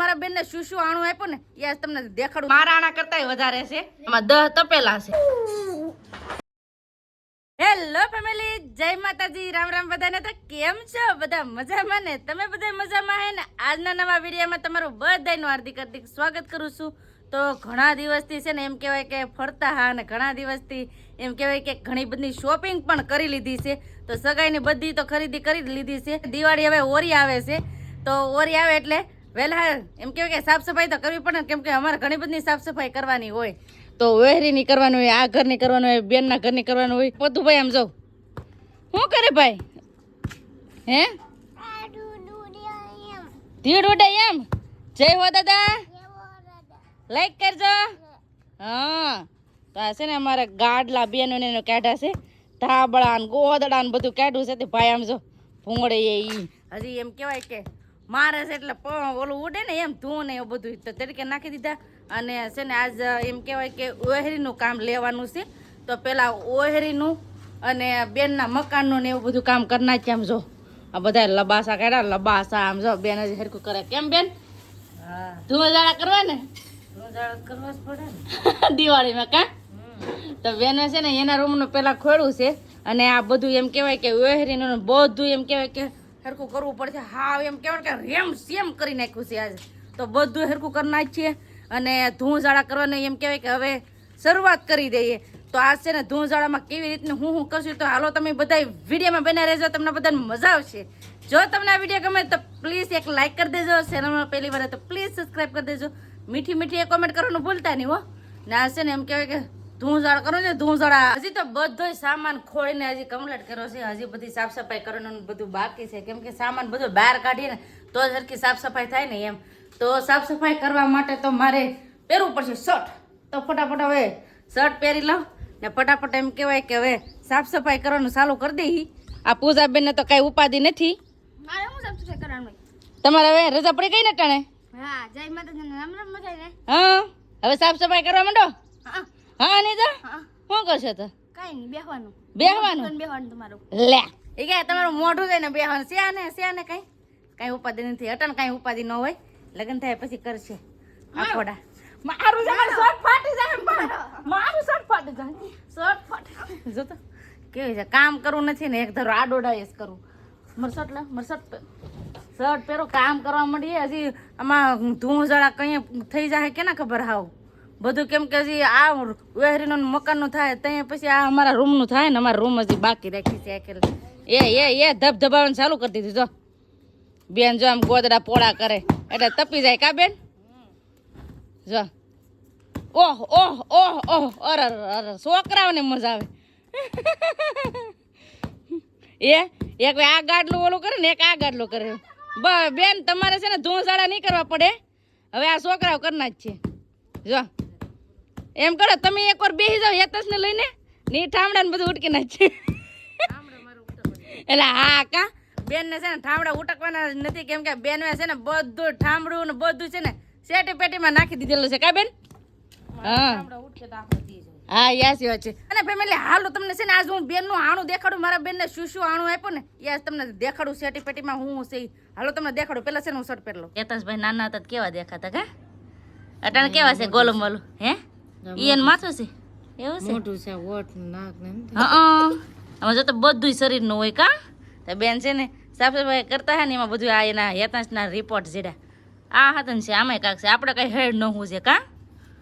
મારા બેનને શું શું આણું આપ્યું ને એ આજ તમને દેખાડું. મારા આણા કરતા વધારે છે. એમાં દહ તપેલા છે. હેલો ફેમિલી જય માતાજી રામ રામ બધાને. તો કેમ છો? બધા મજામાં ને? તમે બધા મજામાં હે ને? આજના નવા વિડીયોમાં તમારું બધાનું હાર્દિક હાર્દિક સ્વાગત કરું છું. તો ઘણા દિવસથી છે ને એમ કહેવાય કે ફરતા હા અને ઘણા દિવસથી એમ કહેવાય કે ઘણી બધી શોપિંગ પણ કરી લીધી છે. તો સગાઈની બધી તો ખરીદી કરી લીધી છે. દિવાળી હવે ઓરી આવે છે. તો ઓરી આવે એટલે વહેલા એમ કેવાય કે સાફ સફાઈ તો કરવી પડે, કેમ કે અમારે ઘણી બધી સાફ સફાઈ કરવાની હોય. તો વહેરીની કરવાનું હોય, આ ઘરની કરવાનું હોય, બેનના ઘરની કરવાનું હોય. બધું ભાઈ આમ જાઉં શું કરે ભાઈ? હે? ધીડ ઉડે એમ. જય હો દાદા. લાઈક કરજો. હા. તો આ છે ને અમારે ગાડલા બેનો ને કાઢા છે. ધાબળા ને ગોદડા ને બધું કાઢ્યું છે તે ભાઈ આમ જો ભૂંગળે એ હજી એમ કહેવાય કે મારે છે એટલે ઓલું ઉડે ને એમ ધૂ ને એવું બધું તો તરીકે નાખી દીધા અને છે ને આજ એમ કહેવાય કે ઓહેરીનું કામ લેવાનું છે. તો પહેલાં ઓહેરીનું અને બેનના મકાનનું ને એવું બધું કામ કરી નાખીએ આમ જો. આ બધા લબાસા કાઢ્યા લબાસા આમ જો બેન જ હરખું કરે. કેમ બેન? ધુમાજાળા કરવા ને? કરવા જ પડે ને. દિવાળીમાં કા? તો બેને છે ને એના રૂમનું પહેલાં ખોડું છે. અને આ બધું એમ કહેવાય કે વેહરીનું ને બધું એમ કહેવાય કે હરખું કરવું પડશે. હા એમ કહેવાય કે રેમ સેમ કરી નાખ્યું છે આજે. તો બધું હરખું કરી નાખીએ અને ધૂંઝાળા કરવાને એમ કહેવાય કે હવે શરૂઆત કરી દઈએ. તો આ છે ને ધૂંઝાળામાં કેવી રીતનું હું હું કરશું તો હાલો તમે બધા વિડીયોમાં બના રહેજો, તમને બધાને મજા આવશે. જો તમને આ વીડિયો ગમે તો પ્લીઝ એક લાઇક કરી દેજો, ચેનલમાં પહેલી વાર તો પ્લીઝ સબસ્ક્રાઈબ કરી દેજો. મીઠી મીઠી એ કોમેન્ટ કરવાનું ભૂલતા નહીં હો. ને આ છે ને એમ કહેવાય કે ધૂંઝાળ કરો ને ધૂંઝાળા હજી તો બધોય સામાન ખોળીને હજી કમ્પ્લીટ કર્યો છે. હજી બધી સાફ સફાઈ કરવાનું બધું બાકી છે. કેમ કે સામાન બધું બહાર કાઢીને તો જ હરખી સાફ સફાઈ થાય ને એમ. તો સાફ સફાઈ કરવા માટે તો મારે પહેરવું પડશે શર્ટ. તો ફટાફટ હવે શર્ટ પહેરી લઉં ને ફટાફટ એમ કહેવાય કે હવે સાફ સફાઈ કરવાનું ચાલુ કરી દઈ. આ પૂજાબેનને તો કાંઈ ઉપાધિ નથી. તમારે હવે રજા પડી ગઈ ને ટાણે? હા જય માતાજી રામ રામ હા હવે સાફ સફાઈ કરવા માંડો? હા. હા અનિતા? હા. શું કરશો તો? કાંઈ નહીં બેહવાનું. બેહવાનું? બેહવાનું તમારું. લે. એ કે તમારું મોઢું જાય ને બેહવાનું. શ્યા ને શ્યા ને કઈ? કઈ ઉપાધિ નથી. અટન કઈ ઉપાધિ ન હોય. લગ્ન થાય પછી કરશે. આખોડા મારું મારું શર્ટ ફાટી જાય મારું. મારું શર્ટ ફાટી જાય. શર્ટ ફાટી જો તો. કેવી છે? કામ કરવું નથી ને એક ધરો આડોડા એસ કરું. મરસટ લે મરસટ શર્ટ પહેરો કામ કરવા માંડીએ હજી આમાં ધૂળ જળા કંઈ થઈ જાય કે ના ખબર હાવ. બધું કેમ કે આ વેહરીનું મકાનનું થાય ત્યાં પછી આ અમારા રૂમનું થાય ને અમારા રૂમ હજી બાકી રાખી છે આખેલ એ એ એ ધબધબાવાનું ચાલુ કરી દીધું, જો. બેન જો આમ ગોદડા પોળા કરે. એટલે તપી જાય કા બેન? જો. ઓહ ઓહ ઓહ ઓહ અર અર છોકરાઓને મજા આવે. એ, એક આ ગાડલું ઓલું કરે ને એક આ ગાડલું કરે. બેન, તમારે છે ને ધૂંઝાળા નહીં કરવા પડે. હવે આ છોકરાઓ કરના જ છે. જો. એમ કરો તમે એકવાર બેસી જાવ હેતસ ને લઈને. ની ઠામડા ને બધું ઉટકી નાખશે એટલે હા કા બેન ને છે ને ઠામડા ઉટકવાના નથી કેમ કે બેન છે ને બધું ઠામડું ને બધું છે ને સેટી પેટીમાં નાખી દીધેલું છે કા બેન? હા. યસ યાસી વાત છે. અને ફેમિલી હાલો તમને છે ને આજ હું બેનનું આણું દેખાડું મારા બેનને શું શું આણું આપ્યું ને આજ તમને દેખાડું સેટી પેટીમાં હું છે હાલો તમને દેખાડું પેલા છે ને હું શર્ટ પહેરલો કેતસભાઈ નાના હતા તો કેવા દેખાતા કા? અટાણે કેવા છે ગોલું મોલું હે? ઈ એનું માથું છે? એવું છે? મોટું છે વોટ નાક ને. હા આમાં જો તો બધું શરીરનું હોય કા? તો બેન છે ને સાફ સફાઈ કરતા હે ને એમાં બધું આ એના હેતાંશના રિપોર્ટ જેડા. આ હતા છે આમાંય કાંક છે. આપણે કઈ હેડ ન હું છે કા?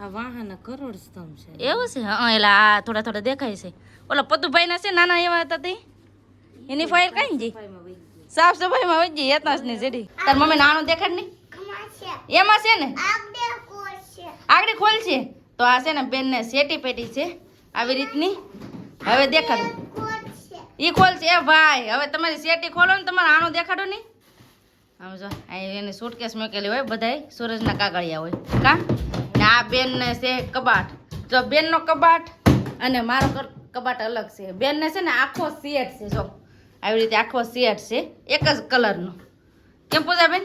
આ વાહન કરોડ સ્તંભ છે. એવું છે? હા એટલે આ થોડા થોડા દેખાય છે. ઓલા પતુભાઈ ના છે નાના એવા હતા તે? એની ફાઇલ કઈ જઈ સાફ સફાઈમાં વહી હેતાંશની જેડી. તાર મમ્મી નાનું દેખાડ નહીં એમાં છે ને? આગળ ખોલ છે. તો આ છે ને બેન ને સેટી પેટી છે આવી રીતની. હવે દેખાડો. ઈ ખોલ છે એ ભાઈ હવે તમારી સેટી ખોલો ને તમારે આણું દેખાડો નહીં. આમ જો એની સુટકેસ મૂકેલી હોય બધાય સૂરજના કાગળિયા હોય. કા? ને આ બેન ને છે કબાટ. જો બેનનો કબાટ અને મારો કબાટ અલગ છે. બેનને છે ને આખો સેટ છે જો. આવી રીતે આખો સેટ છે. એક જ કલરનો કેમ પૂજા બેન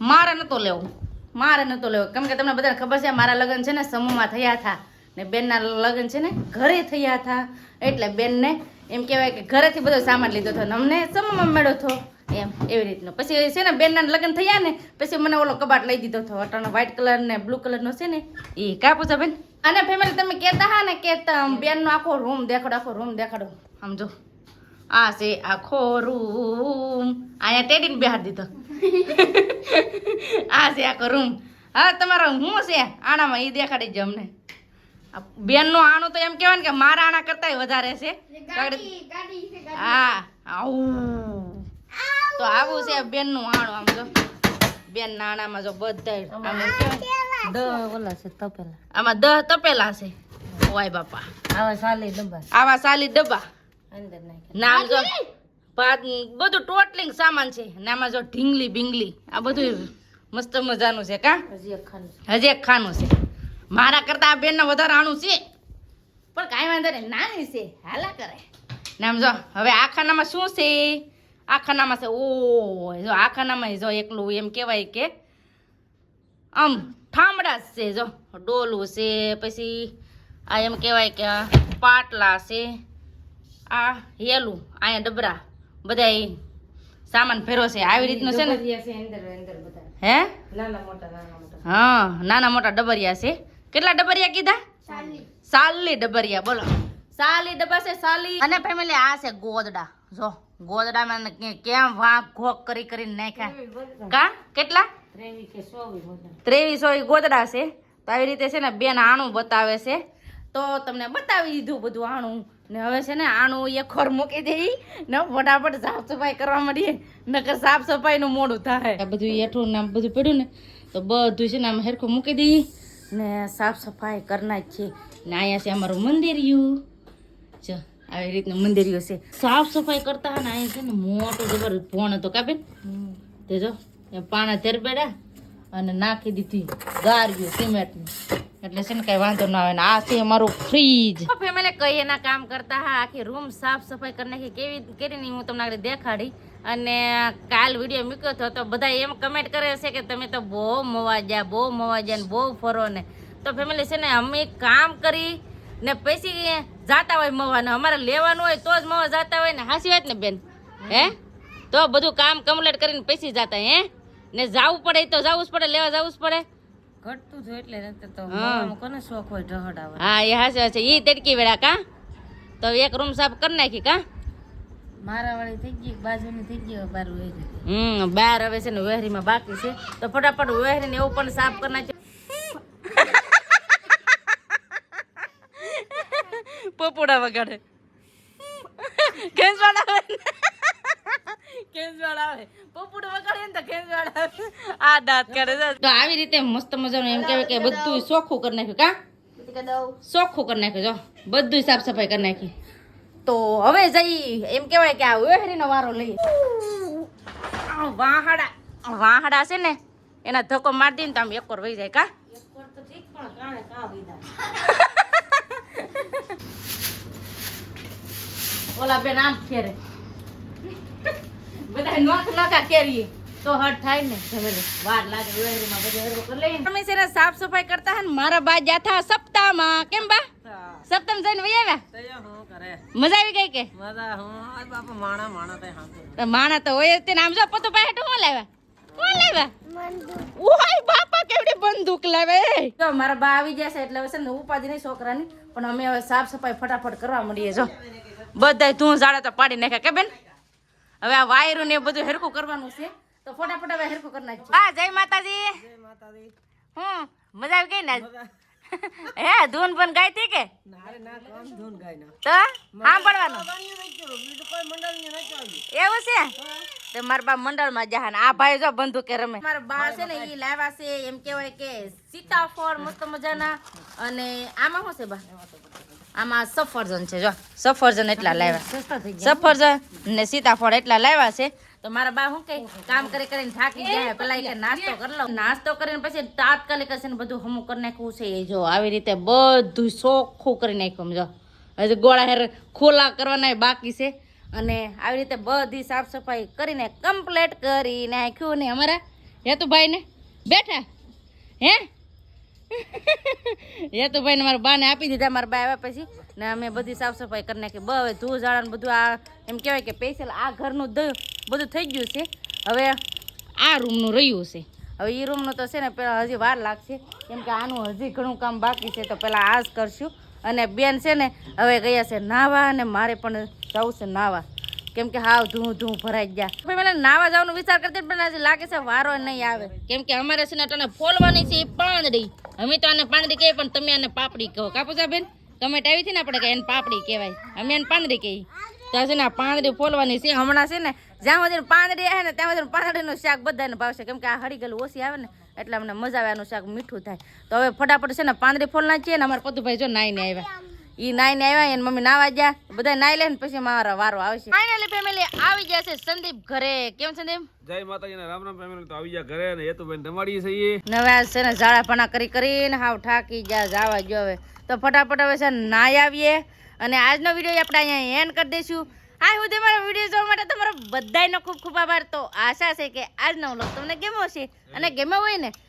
મારે નતો લેવો. મારે નહોતો લેવો. કેમ કે તમને બધાને ખબર છે, મારા લગ્ન છે ને સમૂહમાં થયા હતા. ને બેનના લગ્ન છે ને ઘરે થયા હતા. એટલે બેનને એમ કહેવાય કે ઘરેથી બધો સામાન લીધો હતો અમને સમૂહમાં મેળો હતો. એમ, એવી રીતનો. પછી છે ને બેનના લગ્ન થયા ને, પછી મને ઓલો કબાટ લઈ દીધો હતો. અટાણો વ્હાઈટ કલર ને બ્લુ કલરનો છે ને, એ કા છો બેન. અને ફેમિલી તમે કહેતા હા ને કે બેનનો આખો રૂમ દેખાડો, આખો રૂમ દેખાડો. સમજો આ છે આખો રૂમ અહીંયા ટેડીને બિહાર દીધો. આ છે આખો રૂમ હા તમારો હું છે? આણામાં એ દેખાડી જ અમને. બેનનું આણું તો એમ કહેવાય ને કે મારા આણા કરતાંય વધારે છે. ગાડી ગાડી છે ગાડી. હા આવું. તો આવું છે બેનનું આણું આમ જો. બેન નાણામાં જો બધાય આમ એમ કહેવાય દ ઓલા છે તપેલા. આમાં દહ તપેલા છે. ઓય બાપા. આવા સાલી ડબ્બા. આવા સાલી ડબ્બા. અંદર નામ જો ભાત બધું ટોટલિંગ સામાન છે. ને આમાં જો ઢીંગલી બિંગલી આ બધું મસ્ત મજાનું છે કા? હજી એક ખાનું છે. મારા કરતા આ બેનના વધારે આણું છે. પણ કાંઈ વાંધો નહીં નાની છે. હાલા કરે. ને આમ જો હવે આ ખાનામાં શું છે? આ ખાનામાં છે ઓ જો આ ખાનામાં જો એકલું એમ કહેવાય કે આમ ઠામડા જ છે જો. ડોલું છે પછી આ એમ કહેવાય કે આ પાટલા છે આ હેલું અહીંયા ડબરા બધા સામાન ફેરો છે. આવી રીતનું છે ને? અંદર અંદર બધા હે? નાના મોટા નાના મોટા. હા નાના મોટા ડબરિયા છે. કેટલા ડબરિયા કીધા? સાલી. ડબરિયા બોલો. સાલી ડબ્બા છે સાલી. અને ફેમિલી આ છે ગોદડા. જો ગોદડામાં કેમ વાંક ઘોક કરી કરીને નાખ્યા? કા? કેટલા? ત્રેવીસ ઈ ગોદડા છે. તો આવી રીતે છે ને બેન આણું બતાવે છે. તો તમને બતાવી દીધું બધું આણું. ને હવે છે ને આણું એ ખોર મૂકી દઈ ને ફટાફટ સાફ સફાઈ કરવા માંડીએ નકર સાફ સફાઈનું મોડું થાય. આ બધું એઠું ને બધું પડ્યું ને તો બધું છે ને આમ હેરખું મૂકી દઈએ ને સાફ સફાઈ કરનાર છે ને અહીંયા છે અમારું મંદિરિયું. જો આવી રીતનું મંદિરિયું છે. સાફ સફાઈ કરતા ને અહીંયા છે ને મોટું જબર ભોણ હતો કાપે તે જો એ પાણા તેરબેડા અને નાખી દીધી ગાર્યું સિમેન્ટનું. એટલે છે ને કઈ વાંધો ના આવે આ છે અમારું ફ્રીજ ફેમિલી કઈ એના કામ કરતા હા, આખી રૂમ સાફ સફાઈ કરી નાખી, કેવી કરીને હું તમને આગળ દેખાડી. અને કાલ વીડિયો મૂક્યો હતો, તો બધા એમ કમેન્ટ કરે છે કે તમે તો બહુ મવાજ્યા બહુ મવાજા ને બહુ ફરો ને. તો ફેમિલી છે ને અમે કામ કરી ને પછી જાતા હોય મવાને. અમારે લેવાનું હોય તો જ મવા જાતા હોય ને. હાસી વાત ને બેન? હે? તો બધું કામ કમ્પ્લીટ કરીને પૈસી જાતા હે ને જાવું પડે તો જાવું જ પડે, લેવા જાવું જ પડે. ઘટતું થયું એટલે નહીંતર તો કોને શોખ હોય ઢહડ આવે હા એ હાસે હાસે ઈ તડકી વેળા કા? તો એક રૂમ સાફ કરી નાખી કા? મારા વાળી થઈ ગઈ બાજુની થઈ ગઈ બાર હમ બાર હવે છે ને વેહરીમાં બાકી છે. તો ફટાફટ વેહરીને એવું પણ સાફ કરી નાખજો પોપોડા વગાડે. કેસવાડ આવે આવે. પોપોડું વગાડે ને તો કેસવાડ આવે. આ દાંત કાઢે છે. તો આવી રીતે મસ્ત મજાનું એમ કહેવાય કે બધું ચોખ્ખું કરી નાખ્યું કા? ચોખ્ખું કરી નાખ્યું જો. બધું સાફ સફાઈ કરી નાખી. તો હવે જઈ એમ કહેવાય કે આ વેહરીનો વારો લઈ વાહડા વાહડા છે ને એના ધક્કો મારી દઈને તો આમ એકવાર વહી જાય કા? તો ઠીક પણ કાણે કા વિદા ઓલા બેન આમ ખેરે બધા નોખ નોખા ખેરીએ તો હટ થાય ને. જમેલે વાર લાગે વેહરીમાં બધું હરવું કરી લઈએ તમે સેરા સાફ સફાઈ કરતા હે ને મારા બા જાથા સપ્તાહમાં. કેમ બા? સપ્તમ જઈને વહી આવ્યા? મજા આવી ગઈ કે? તો માણા તો હોય તે નામ જો પતો પાસે હું લાવ્યા? કોણ લાવ્યા? ઓય બાપા કેવડી બંદૂક લાવે જો મારા બા આવી જશે એટલે હવે છે ને ઉપાધિ નહીં છોકરાની. પણ અમે હવે સાફ સફાઈ ફટાફટ કરવા મળીએ જો. બધાય તું ઝાડા તો પાડી નાખ્યા કે બેન? હવે આ વાયરું ને એ બધું હેરખું કરવાનું છે. તો ફટાફટ હવે હેરકું કરી નાખજો. હા જય માતાજી. હમ મજા આવી ગઈ ને? હે ધૂન પણ ગાઈ હતી કે? તો એવું છે? તે મારા બા મંડળમાં જહા ને આ ભાઈ જો બંધુ કે રમે. મારા બા છે ને ઈ લાવ્યા છે એમ કહેવાય કે સીતાફળ મસ્ત મજાના. અને આમાં શું છે બા? આમાં સફરજન છે જો. સફરજન એટલા લાવ્યા. સફરજન ને સીતાફળ એટલા લાવ્યા છે. તો મારા બા શું કે કામ કરી કરીને થાકી જાય પેલા કે નાસ્તો કરી લો નાસ્તો કરીને પછી તાત્કાલિક છે ને બધું હમું કરી નાખવું છે એ જો. આવી રીતે બધું ચોખ્ખું કરી નાખ્યું જો. હજી ગોળા હેર ખોલા કરવાના બાકી છે. અને આવી રીતે બધી સાફ સફાઈ કરીને કમ્પ્લીટ કરી નાખ્યું ને અમારા હેતુભાઈ ને બેઠા. હે? હેતુભાઈ ને મારા બાને આપી દીધા, મારા બા આવ્યા પછી. ને અમે બધી સાફ સફાઈ કરી નાખી. બ હવે ધૂળ ઝાડા ને બધું આ, એમ કહેવાય કે સ્પેશિયલ આ ઘરનું બધું થઈ ગયું છે. હવે આ રૂમનું રહ્યું છે. હવે એ રૂમનું તો છે ને, પેલા હજી વાર લાગશે. કેમ કે આનું હજી ઘણું કામ બાકી છે, તો પહેલાં આ જ કરશું. અને બેન છે ને, હવે ગયા છે નાવા અને મારે પણ જવું છે નાવા. કેમ કે હાવ ધૂ ધૂ ભરાઈ ગયા. ભાઈ મને નાવા જવાનો વિચાર કરતી પણ લાગે છે વારો નહીં આવે. કેમ કે અમારે છે ને ફોલવાની છે એ પાંદડી. અમે તો આને પાંદડી કહીએ, પણ તમે આને પાપડી કહો. કાપુસા બેન કમેન્ટ આવી છે ને આપણે કે એને પાપડી કહેવાય? અમે એને પાંદડી કહીએ. તો છે ને આ પાંદડી ફોલવાની છે. હમણાં છે ને, જ્યાં સુધી પાંદડી આવે ને, ત્યાં સુધી પાંદડીનું શાક બધાને ભાવશે. કેમ કે આ હળી ગયેલું ઓછી આવે ને, એટલે અમને મજા આવે શાક મીઠું થાય. તો હવે ફટાફટ છે ને, પાંદડી ફોલ નાખીએ ને, અમારા પતુભાઈ જો નાઈને આવ્યા. ઈ નાઈને આવ્યા એને મમ્મી નાવા ગયા. બધા નાઈ લે ને પછી મારો વારો આવશે. ફાઇનલી ફેમિલી આવી ગયા છે સંદીપ ઘરે. કેમ સંદીપ? જય માતાજી ને રામ રામ ફેમિલી તો આવી ગયા ઘરે ને હેતુભાઈ રમાડીએ છીએ નવા છે ને ઝાડા પાણા કરી કરીને હાવ ઠાકી ગયા જાવા જો હવે. તો ફટાફટ હવે છે નાઈ આવીએ. અને આજનો વીડિયો આપણે અહીંયા એન્ડ કરી દઈશું. હા સુધી મારો વીડિયો જોવા માટે તમારો બધાયનો ખૂબ ખૂબ આભાર. તો આશા છે કે આજનો વ્લોગ તમને ગેમો હશે. અને ગેમો હોય ને